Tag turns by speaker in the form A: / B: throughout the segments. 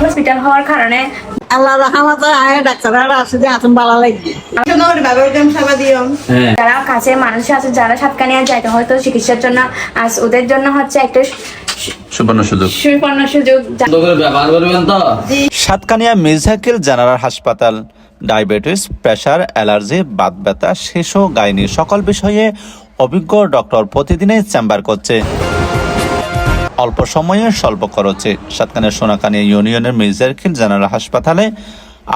A: Hospital হওয়ার কারণে
B: আল্লাহ রহমতে আয় ডাক্তাররা আসে যে ভালো লাগবে।
C: হ্যাঁ।
A: যারা কাছে মানুষ আছে যারা সাতকানিয়া যাইতে হয়তো চিকিৎসার জন্য আজ ওদের জন্য হচ্ছে একটা
D: সুবর্ণ সুযোগ।
A: সুযোগ।
D: সাতকানিয়া জেনারেল হাসপাতাল। ডায়াবেটিস প্রেশার অ্যালার্জি বাত ব্যথা শিশু গাইনি সকল বিষয়ে অভিজ্ঞ ডক্টর প্রতিদিনই চেম্বার করছে। অল্প সময়ে স্বল্প খরচে। সাতকানিয়া সোনাকানিয়া ইউনিয়নের মির্জাকিল জেনারেল হাসপাতালে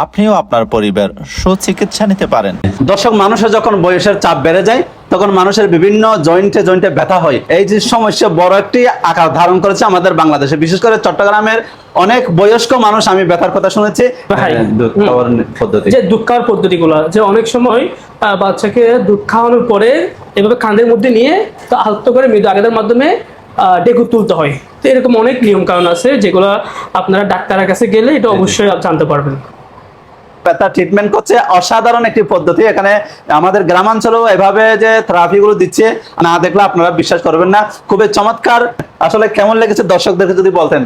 D: আপনিও আপনার পরিবার সুচিকিৎসা নিতে পারেন।
E: দর্শক মানুষের যখন বয়সের চাপ বেড়ে যায় তখন মানুষের বিভিন্ন জয়েন্টে জয়েন্টে ব্যথা হয়। এই যে সমস্যা বড় একটি আকার ধারণ করেছে আমাদের বাংলাদেশে। বিশেষ করে চট্টগ্রামের অনেক বয়স্ক মানুষ আমি ব্যথার কথা শুনেছি। হ্যাঁ, পদ্ধতি।
F: যে দুধ খাওয়ার পদ্ধতিগুলো যে অনেক সময় বাচ্চাকে দুধ খাওয়ানোর পরে এভাবে কাঁধের মধ্যে নিয়ে তো আলতো করে মৃদু আগেদের মাধ্যমে ডেকু তুলতে হয়। তো এরকম অনেক নিয়ম কারণ আছে যেগুলো আপনারা ডাক্তারের কাছে গেলে এটা অবশ্যই জানতে পারবেন।
E: ব্যথা ট্রিটমেন্ট করছে অসাধারণ একটি পদ্ধতি। এখানে আমাদের গ্রামাঞ্চলেও এভাবে যে থেরাপিগুলো দিচ্ছে না দেখলে আপনারা বিশ্বাস করবেন না। খুবই চমৎকার। আসলে কেমন লেগেছে দর্শকদেরকে যদি বলতেন?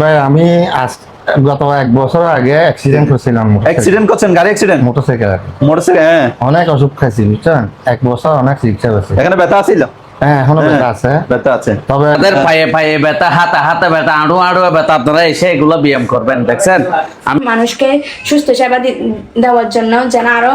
G: ভাই আমি আজ গত এক বছর আগে অ্যাক্সিডেন্ট করছিলাম
E: অ্যাক্সিডেন্ট করছেন? গাড়ি অ্যাক্সিডেন্ট
G: মোটরসাইকেল।
E: মোটরসাইকেল হ্যাঁ।
G: অনেক ওষুধ খাইছি বুঝছেন? এক বছর অনেক চিকিৎসা
E: এখানে ব্যথা আছিল?
G: হ্যাঁ
E: এখনও
G: ব্যথা আছে।
E: ব্যথা আছে।
G: তবে
C: তাদের পায়ে পায়ে ব্যথা হাতে হাতে ব্যথা আড়ু আড়ু ব্যথা আপনারা এসে এগুলো ব্যায়াম করবেন দেখছেন?
A: মানুষকে সুস্থ সেবা দেওয়ার জন্য যেন
C: আরও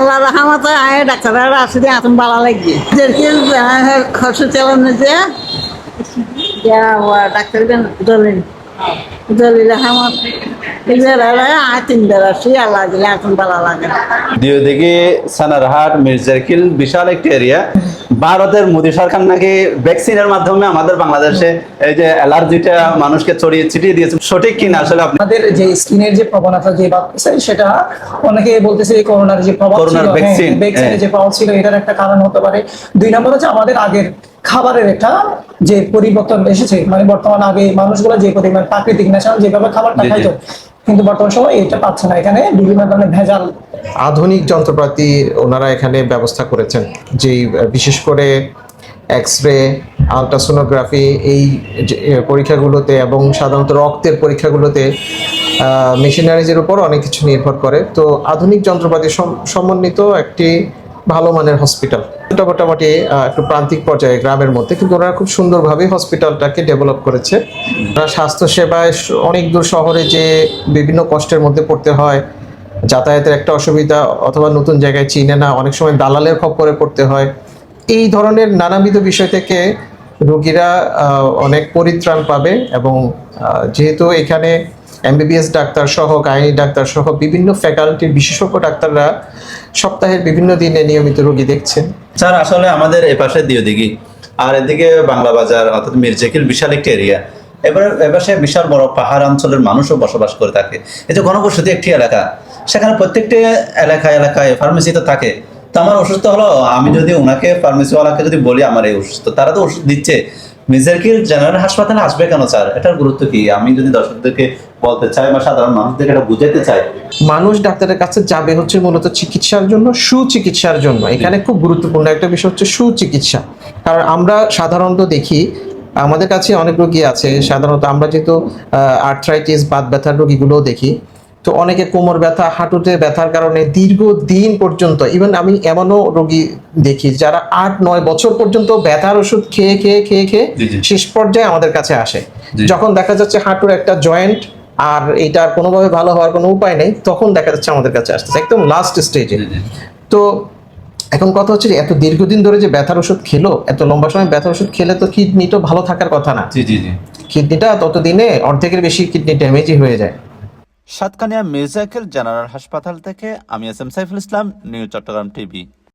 B: আল্লাহ রহমতে আয় ডাক্তাররা আসে যে ডাক্তার
E: দিকে সানারহাট বিশাল একটি এরিয়া ভারতের মোদী সরকার নাকি ভ্যাকসিনের মাধ্যমে আমাদের বাংলাদেশে এই যে অ্যালার্জিটা মানুষকে ছড়িয়ে ছিটিয়ে দিয়েছে। সঠিক কিনা আসলে আপনি
H: আমাদের যে স্কিনের যে প্রবণতা যে বাড়তেছে সেটা অনেকে বলতেছে এই করোনার যে প্রভাব
E: করোনার vaccine,
H: ভ্যাকসিনের। যে প্রভাব ছিল এটার একটা কারণ হতে পারে। দুই নম্বর হচ্ছে আমাদের আগের খাবারের একটা যে পরিবর্তন এসেছে মানে বর্তমান আগে মানুষগুলো যে পরিমাণ প্রাকৃতিক ন্যাচারাল যেভাবে খাবারটা। খাইতো কিন্তু বর্তমান সময় এটা পাচ্ছে না। এখানে বিভিন্ন ধরনের ভেজাল।
I: আধুনিক যন্ত্রপাতি ওনারা এখানে ব্যবস্থা করেছেন যেই বিশেষ করে এক্স রে আলট্রাসোনোগ্রাফি এই যে, পরীক্ষাগুলোতে এবং সাধারণত রক্তের পরীক্ষাগুলোতে মেশিনারিজের উপর অনেক কিছু নির্ভর করে। তো আধুনিক যন্ত্রপাতি সমন্বিত একটি ভালো মানের হসপিটাল এটা মোটামুটি একটু প্রান্তিক পর্যায়ে গ্রামের মধ্যে, কিন্তু ওনারা খুব সুন্দরভাবে হসপিটালটাকে ডেভেলপ করেছে। ওনারা স্বাস্থ্যসেবায় অনেক দূর শহরে যে বিভিন্ন কষ্টের মধ্যে পড়তে হয়, যাতায়াতের একটা অসুবিধা, অথবা নতুন জায়গায় চিনে না, অনেক সময় দালালের খপ্পরে পড়তে হয়। এই ধরনের নানাবিধ বিষয় থেকে রোগীরা অনেক পরিত্রাণ পাবে এবং যেহেতু এখানে এমবিবিএস ডাক্তার সহ, গাইনি ডাক্তার সহ বিভিন্ন ফ্যাকাল্টির বিশেষজ্ঞ ডাক্তাররা সপ্তাহের বিভিন্ন দিনে নিয়মিত রোগী দেখছেন।
D: স্যার, আসলে আমাদের এপাশে দিয়ে দিঘি আর এদিকে বাংলা বাজার, অর্থাৎ মির্জাকিল বিশাল একটি এরিয়া এবার এপাশে বিশাল বড় পাহাড় অঞ্চলের মানুষও বসবাস করে থাকে। এই যে ঘনবসতি একটি এলাকা, সেখানে প্রত্যেকটি এলাকায় এলাকায় ফার্মেসি তো থাকে। তো আমার অসুস্থ হলো, আমি যদি ওনাকে ফার্মেসিওয়ালাকে যদি বলি, আমার এই অসুস্থ, তারা তো ওষুধ দিচ্ছে। মির্জাকিল জেনারেল হাসপাতালে আসবে কেন স্যার? এটার গুরুত্ব কি? আমি যদি দর্শকদেরকে বলতে চাই বা সাধারণ মানুষদেরকে এটা বুঝাতে চাই।
I: মানুষ ডাক্তারের কাছে যাবে হচ্ছে মূলত চিকিৎসার জন্য সুচিকিৎসার জন্য। এখানে খুব গুরুত্বপূর্ণ একটা বিষয় হচ্ছে সুচিকিৎসা। কারণ আমরা সাধারণত দেখি আমাদের কাছে অনেক রোগী আছে সাধারণত আমরা যেহেতু আর্থ্রাইটিস বাত ব্যথার রোগীগুলোও দেখি। তো অনেকে কোমর ব্যথা হাঁটুতে ব্যথার কারণে দীর্ঘদিন পর্যন্ত ইভেন আমি এমনও রোগী দেখি যারা আট নয় বছর পর্যন্ত ব্যথার ওষুধ খেয়ে খেয়ে খেয়ে খেয়ে। শেষ পর্যায়ে আমাদের কাছে আসে। যখন দেখা যাচ্ছে হাঁটুর একটা জয়েন্ট আর এটার কোনোভাবে ভালো হওয়ার কোনো উপায় নেই তখন দেখা যাচ্ছে আমাদের কাছে আসতেছে একদম লাস্ট স্টেজে তো এখন কথা হচ্ছে যে এত দীর্ঘদিন ধরে যে ব্যথার ওষুধ খেলো এত লম্বা সময় ব্যথার ওষুধ খেলে তো কিডনিটা ভালো থাকার কথা না। কিডনিটা ততদিনে অর্ধেকের বেশি কিডনি ড্যামেজই হয়ে যায়।
D: সাতকানিয়া মির্জাকেল জেনারেল হাসপাতাল থেকে আমি S M Saiful Islam new Chattogram TV.